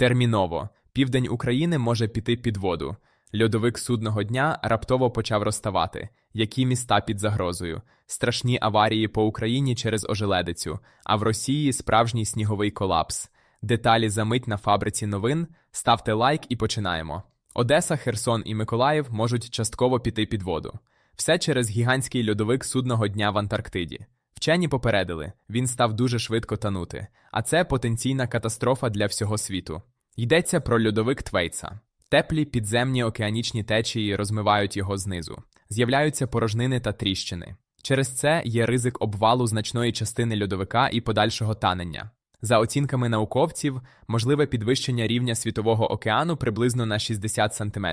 Терміново південь України може піти під воду. Льодовик судного дня раптово почав розставати. Які міста під загрозою? Страшні аварії по Україні через ожеледицю, а в Росії справжній сніговий колапс. Деталі за мить на фабриці новин. Ставте лайк і починаємо. Одеса, Херсон і Миколаїв можуть частково піти під воду. Все через гігантський льодовик судного дня в Антарктиді. Вчені попередили, він став дуже швидко танути, а це потенційна катастрофа для всього світу. Йдеться про льодовик Твейца. Теплі підземні океанічні течії розмивають його знизу, з'являються порожнини та тріщини. Через це є ризик обвалу значної частини льодовика і подальшого танення. За оцінками науковців, можливе підвищення рівня світового океану приблизно на 60 см.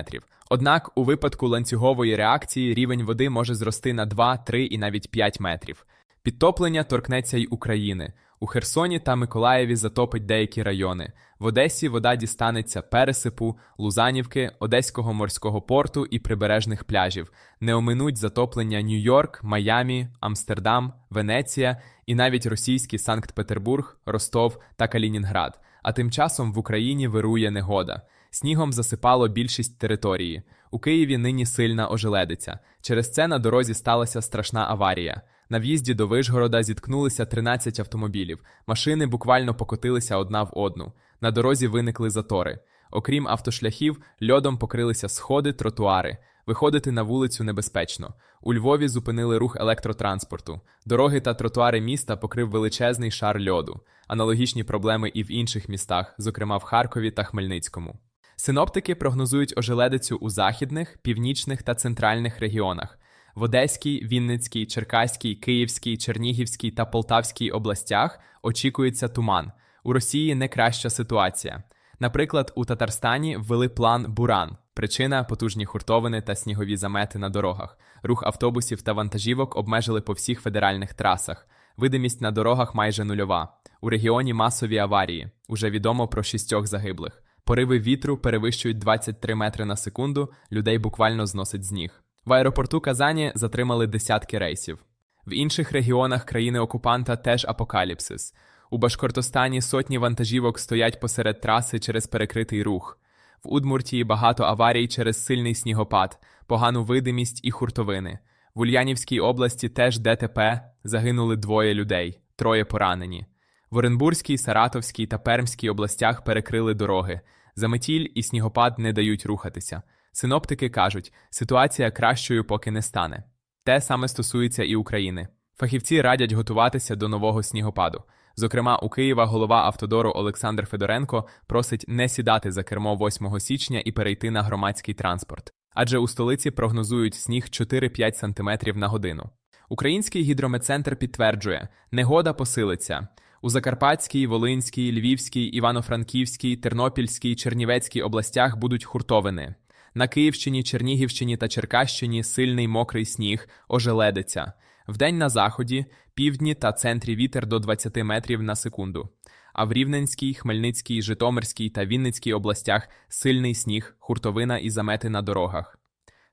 Однак у випадку ланцюгової реакції рівень води може зрости на 2, 3 і навіть 5 метрів. Підтоплення торкнеться й України. У Херсоні та Миколаєві затопить деякі райони. В Одесі вода дістанеться Пересипу, Лузанівки, Одеського морського порту і прибережних пляжів. Не оминуть затоплення Нью-Йорк, Майамі, Амстердам, Венеція і навіть російські Санкт-Петербург, Ростов та Калінінград. А тим часом в Україні вирує негода. Снігом засипало більшість території. У Києві нині сильна ожеледиця. Через це на дорозі сталася страшна аварія. На в'їзді до Вишгорода зіткнулися 13 автомобілів. Машини буквально покотилися одна в одну. На дорозі виникли затори. Окрім автошляхів, льодом покрилися сходи, тротуари. Виходити на вулицю небезпечно. У Львові зупинили рух електротранспорту. Дороги та тротуари міста покрив величезний шар льоду. Аналогічні проблеми і в інших містах, зокрема в Харкові та Хмельницькому. Синоптики прогнозують ожеледицю у західних, північних та центральних регіонах. В Одеській, Вінницькій, Черкаській, Київській, Чернігівській та Полтавській областях очікується туман. У Росії не краща ситуація. Наприклад, у Татарстані ввели план Буран. Причина потужні хуртовини та снігові замети на дорогах. Рух автобусів та вантажівок обмежили по всіх федеральних трасах. Видимість на дорогах майже нульова. У регіоні масові аварії. Уже відомо про шістьох загиблих. Пориви вітру перевищують 23 метри на секунду, людей буквально зносить з ніг. В аеропорту Казані затримали десятки рейсів. В інших регіонах країни окупанта теж апокаліпсис. У Башкортостані сотні вантажівок стоять посеред траси через перекритий рух. В Удмуртії багато аварій через сильний снігопад, погану видимість і хуртовини. В Ульянівській області теж ДТП загинули двоє людей, троє поранені. В Оренбурзькій, Саратовській та Пермській областях перекрили дороги. Заметіль і снігопад не дають рухатися. Синоптики кажуть, ситуація кращою поки не стане. Те саме стосується і України. Фахівці радять готуватися до нового снігопаду. Зокрема, у Києва голова Автодору Олександр Федоренко просить не сідати за кермо 8 січня і перейти на громадський транспорт, адже у столиці прогнозують сніг 4-5 см на годину. Український гідрометцентр підтверджує, негода посилиться. У Закарпатській, Волинській, Львівській, Івано-Франківській, Тернопільській, Чернівецькій областях будуть хуртовини. На Київщині, Чернігівщині та Черкащині сильний мокрий сніг, ожеледиться. Вдень на заході, півдні та центрі вітер до 20 метрів на секунду. А в Рівненській, Хмельницькій, Житомирській та Вінницькій областях сильний сніг, хуртовина і замети на дорогах.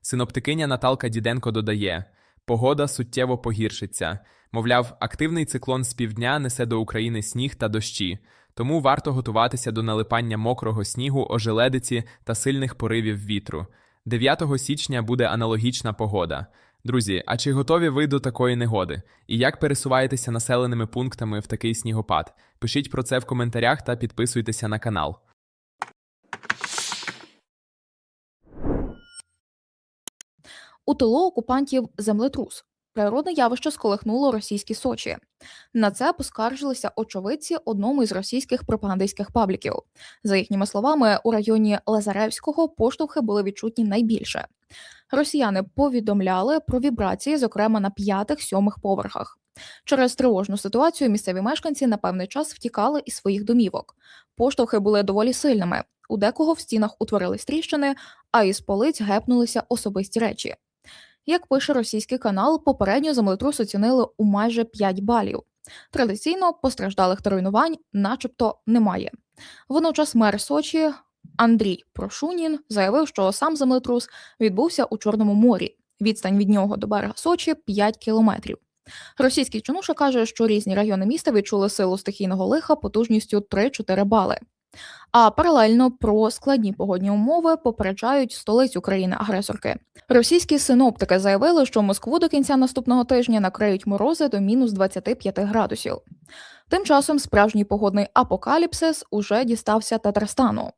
Синоптикиня Наталка Діденко додає: погода суттєво погіршиться. Мовляв, активний циклон з півдня несе до України сніг та дощі, тому варто готуватися до налипання мокрого снігу, ожеледиці та сильних поривів вітру. 9 січня буде аналогічна погода. Друзі, а чи готові ви до такої негоди? І як пересуваєтеся населеними пунктами в такий снігопад? Пишіть про це в коментарях та підписуйтеся на канал. У тилу окупантів землетрус. Природне явище сколихнуло російські Сочі. На це поскаржилися очевидці одному із російських пропагандистських пабліків. За їхніми словами, у районі Лазаревського поштовхи були відчутні найбільше. Росіяни повідомляли про вібрації, зокрема на п'ятих-сьомих поверхах. Через тривожну ситуацію місцеві мешканці на певний час втікали із своїх домівок. Поштовхи були доволі сильними. У декого в стінах утворились тріщини, а із полиць гепнулися особисті речі. Як пише російський канал, попередньо землетрус оцінили у майже 5 балів. Традиційно постраждалих та руйнувань, начебто, немає. Водночас мер Сочі Андрій Прошунін заявив, що сам землетрус відбувся у Чорному морі. Відстань від нього до берега Сочі 5 кілометрів. Російський чинуша каже, що різні райони міста відчули силу стихійного лиха потужністю 3-4 бали. А паралельно про складні погодні умови попереджають столицю країни-агресорки. Російські синоптики заявили, що Москву до кінця наступного тижня накриють морози до мінус 25 градусів. Тим часом справжній погодний апокаліпсис уже дістався Татарстану.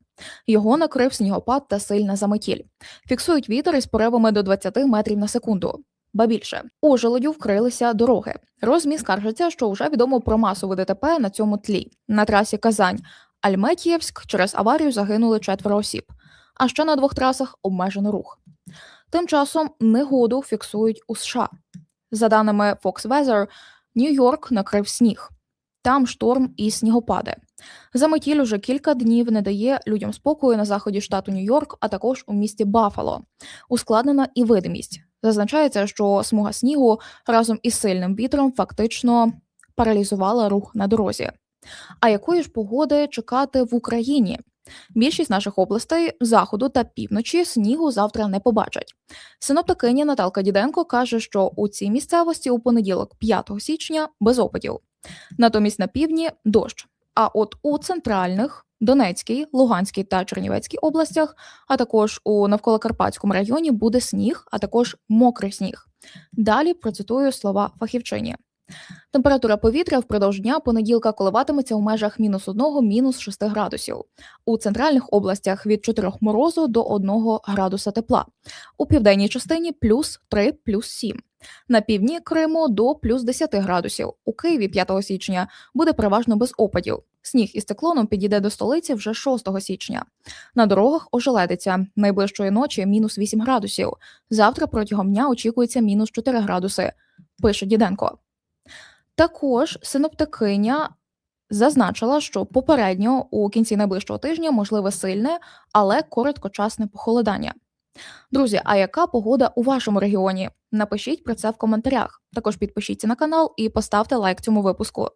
Його накрив снігопад та сильна заметіль. Фіксують вітер із поривами до 20 метрів на секунду. Ба більше у желудю вкрилися дороги. Розмі скаржиться, що вже відомо про масове ДТП на цьому тлі. На трасі Казань Альметієвськ через аварію загинули четверо осіб, а ще на двох трасах обмежено рух. Тим часом негоду фіксують у США. За даними Fox Weather, Нью-Йорк накрив сніг. Там шторм і снігопади. Заметіль уже кілька днів не дає людям спокою на заході штату Нью-Йорк, а також у місті Баффало. Ускладнена і видимість. Зазначається, що смуга снігу разом із сильним вітром фактично паралізувала рух на дорозі. А якої ж погоди чекати в Україні? Більшість наших областей заходу та півночі снігу завтра не побачать. Синоптикиня Наталка Діденко каже, що у цій місцевості у понеділок, 5 січня, без опадів. Натомість на півдні дощ. А от у центральних Донецькій, Луганській та Чернівецькій областях, а також у навколокарпатському районі буде сніг, а також мокрий сніг. Далі процитую слова фахівчині. Температура повітря впродовж дня понеділка коливатиметься у межах мінус 1 мінус 6 градусів. У центральних областях від 4 морозу до 1 градуса тепла. У південній частині плюс 3, плюс 7. На півдні Криму до плюс 10 градусів. У Києві 5 січня буде переважно без опадів. Сніг із циклоном підійде до столиці вже 6 січня. На дорогах ожеледиться. Найближчої ночі мінус 8 градусів. Завтра протягом дня очікується мінус 4 градуси. Пише Діденко. Також синоптикиня зазначила, що попередньо у кінці найближчого тижня можливе сильне, але короткочасне похолодання. Друзі, а яка погода у вашому регіоні? Напишіть про це в коментарях. Також підпишіться на канал і поставте лайк цьому випуску.